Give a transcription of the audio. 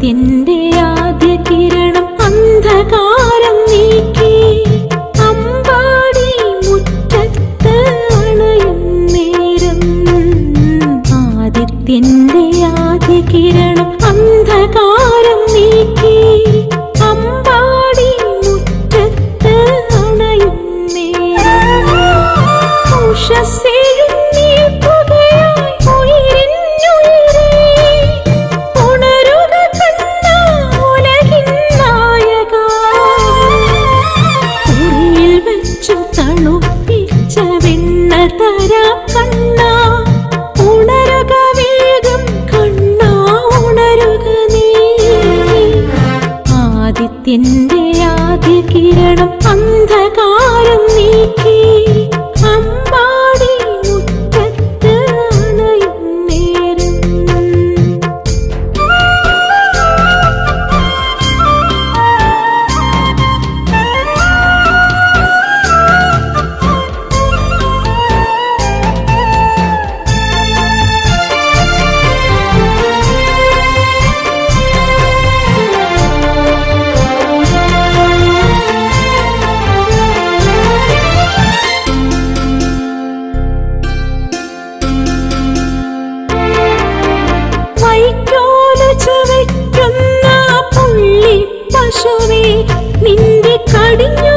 ആദിത്യന്റെ ആദ്യ കിരണം അന്ധകാരം നീക്കി. അമ്പാടി മുറ്റത്ത് അണയും നേരം. ആദിത്യന്റെ ആദ്യ കിരണം അന്ധകാരം നീക്കി. അമ്പാടി മുറ്റത്ത് അണയും നേരം. ഉഷസ്സെഴുന്നേൽക്കുകയായി വെണ്ണ തരാം കണ്ണാ. ഉണരുക വേഗം കണ്ണാ, ഉണരുക നീ. ആദിത്യന്റെ ആദ്യ കിരണം അന്ധകാരം നീക്കി പശുവേ നിന്റെ കടിഞ്ഞൂൽ